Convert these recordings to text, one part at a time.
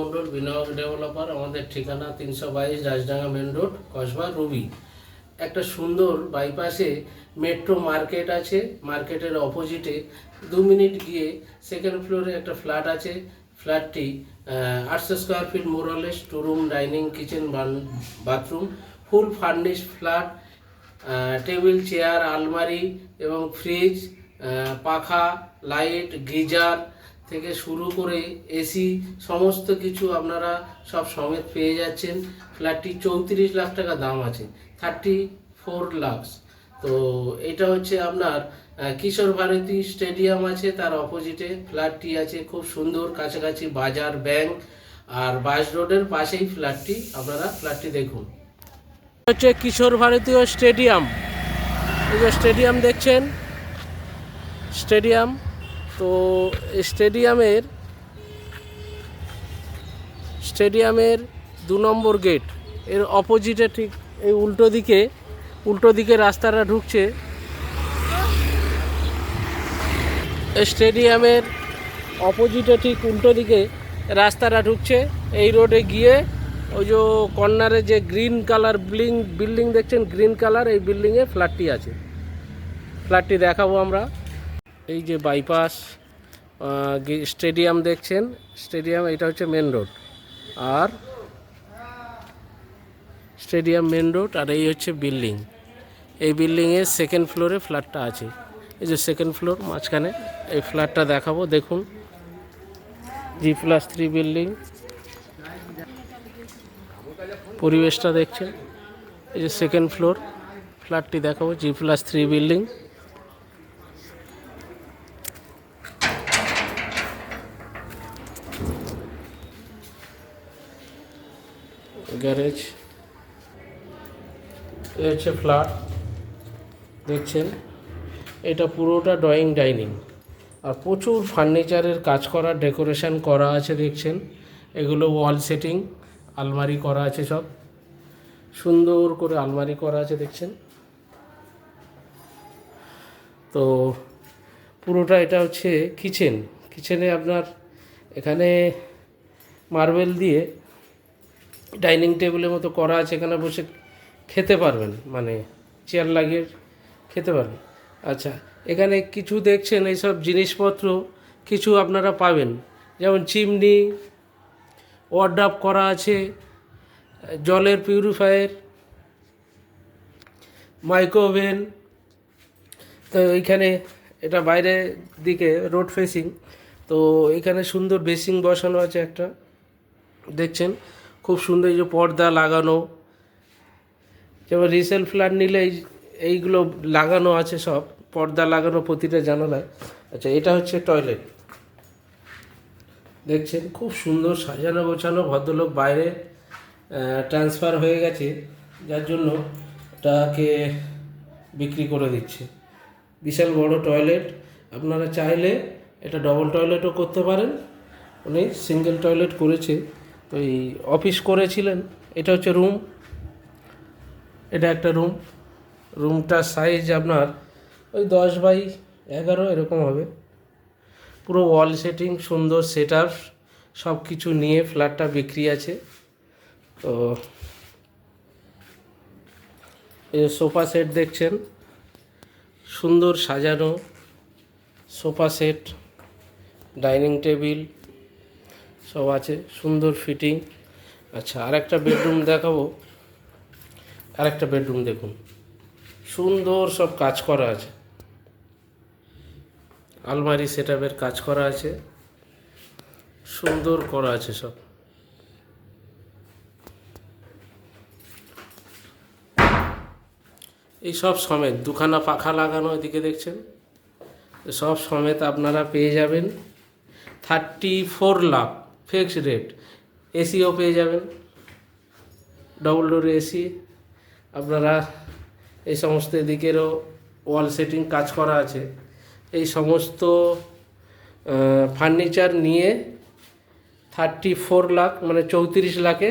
মণ্ডল, Vinayak developer আমাদের ঠিকানা তিনশো বাইশ Rajdanga main road Kasba, Ruby. একটা সুন্দর বাইপাসে মেট্রো মার্কেট আছে মার্কেটের অপোজিটে দু মিনিট গিয়ে সেকেন্ড ফ্লোরে একটা ফ্ল্যাট আছে ফ্ল্যাটটি আটশো square feet মোরালেস two room dining kitchen bathroom full furnish flat table chair আলমারি এবং ফ্রিজ পাখা লাইট গিজার থেকে শুরু করে এসি সমস্ত কিছু আপনারা সব সমেত পেয়ে যাচ্ছেন। ফ্ল্যাটটি চৌত্রিশ লাখ টাকা দাম আছে থার্টি ফোর লাখস তো এটা হচ্ছে আপনার কিশোর ভারতী স্টেডিয়াম আছে, তার অপোজিটে ফ্ল্যাটটি আছে খুব সুন্দর, কাছাকাছি বাজার ব্যাংক আর বাস রোডের পাশেই ফ্ল্যাটটি। আপনারা ফ্ল্যাটটি দেখুন। হচ্ছে কিশোর ভারতীয় স্টেডিয়াম। স্টেডিয়াম দেখছেন? স্টেডিয়াম। তো স্টেডিয়ামের স্টেডিয়ামের দু নম্বর গেট, এর অপোজিটে ঠিক এই উল্টো দিকে উল্টো দিকে রাস্তাটা ঢুকছে। স্টেডিয়ামের অপোজিটে ঠিক উল্টো দিকে রাস্তাটা ঢুকছে। এই রোডে গিয়ে ওই যে কর্নারে যে গ্রিন কালার বিল্ডিং বিল্ডিং দেখছেন? গ্রিন কালার এই বিল্ডিংয়ে ফ্ল্যাটটি আছে। ফ্ল্যাটটি দেখাবো আমরা। এই যে বাইপাস স্টেডিয়াম দেখছেন? স্টেডিয়াম এটা হচ্ছে মেন রোড আর স্টেডিয়াম মেন রোড আর এই হচ্ছে বিল্ডিং এই বিল্ডিংয়ের সেকেন্ড ফ্লোরে ফ্ল্যাটটা আছে। এই যে সেকেন্ড ফ্লোর মাঝখানে এই ফ্ল্যাটটা দেখাবো, দেখুন। জি প্লাস থ্রি বিল্ডিং পরিবেশটা দেখছেন। এই যে সেকেন্ড ফ্লোর ফ্ল্যাটটি দেখাবো G plus three building garage. হচ্ছে ফ্ল্যাট। দেখছেন? এটা পুরোটা ড্রয়িং ডাইনিং। আর প্রচুর ফার্নিচারের কাজ করা, ডেকোরেশন করা আছে, দেখছেন? এগুলো ওয়াল সেটিং, আলমারি করা আছে সব। সুন্দর করে আলমারি করা আছে, দেখছেন? তো পুরোটা এটা হচ্ছে কিচেন। কিচেনে আপনার এখানে মার্বেল দিয়ে ডাইনিং টেবিলের মতো করা আছে এখানে বসে খেতে পারবেন মানে চেয়ার লাগিয়ে খেতে পারবেন। আচ্ছা এখানে কিছু দেখছেন এইসব জিনিসপত্র, কিছু আপনারা পাবেন। যেমন চিমনি ওয়ার্ডাপ করা আছে, জলের পিউরিফায়ার মাইক্রোওভেন তো এইখানে এটা বাইরে দিকে রোড ফেসিং তো এখানে সুন্দর বেসিং বসানো আছে একটা, দেখছেন। খুব সুন্দর এই যে পর্দা লাগানো। যেমন রিসেল ফ্ল্যাট নিলে এই এইগুলো লাগানো আছে সব, পর্দা লাগানো প্রতিটা জানালায়। আচ্ছা এটা হচ্ছে টয়লেট দেখছেন, খুব সুন্দর সাজানো গোছানো ভদ্রলোক বাইরে ট্রান্সফার হয়ে গেছে, যার জন্য এটাকে বিক্রি করে দিচ্ছে। বিশাল বড় টয়লেট আপনারা চাইলে এটা ডবল টয়লেটও করতে পারেন। উনি সিঙ্গেল টয়লেট করেছে। তো এই অফিস করেছিলেন, এটা হচ্ছে রুম, এটা একটা রুম রুমটার সাইজ আপনার ওই দশ বাই এগারো এরকম হবে। পুরো ওয়াল সেটিং সুন্দর সেট আপ সব কিছু নিয়ে ফ্ল্যাটটা বিক্রি আছে। তো এই সোফা সেট দেখছেন, সুন্দর সাজানো, সোফা সেট, ডাইনিং টেবিল সব আছে, সুন্দর ফিটিং আচ্ছা আরেকটা বেডরুম দেখাবো। আরেকটা বেডরুম দেখুন। সুন্দর সব কাজ করা আছে। আলমারি সেট কাজ করা আছে। সুন্দর করা আছে সব। এই সব সমেত, দুখানা পাখা লাগানো ওইদিকে দেখছেন? সব সমেত আপনারা পেয়ে যাবেন। Thirty four lakh fix rate SEO পেয়ে যাবেন। ডবল ডোর এসি আপনারা এই সমস্ত এদিকেরও ওয়াল সেটিং কাজ করা আছে। এই সমস্ত ফার্নিচার নিয়ে থার্টি ফোর লাখ মানে চৌত্রিশ লাখে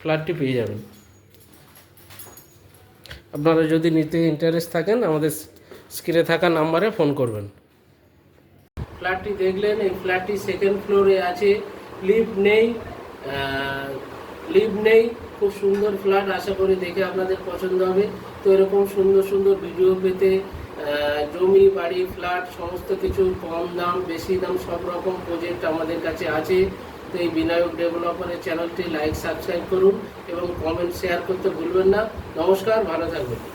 ফ্ল্যাটটি পেয়ে যাবেন। আপনারা যদি নিতে ইন্টারেস্ট থাকেন, আমাদের স্ক্রিনে থাকা নাম্বারে ফোন করবেন। ফ্ল্যাটটি দেখলেন, এই ফ্ল্যাটটি সেকেন্ড ফ্লোরে আছে। লিফট নেই লিফট নেই, খুব সুন্দর ফ্ল্যাট আশা করি দেখে আপনাদের পছন্দ হবে। তো এরকম সুন্দর সুন্দর ভিডিও পেতে জমি, বাড়ি, ফ্ল্যাট, সমস্ত কিছু কম দাম, বেশি দাম, সব রকম প্রজেক্ট আমাদের কাছে আছে। তো এই বিনায়ক ডেভেলপারের চ্যানেলটি লাইক, সাবস্ক্রাইব করুন এবং কমেন্ট শেয়ার করতে ভুলবেন না। নমস্কার, ভালো থাকবেন।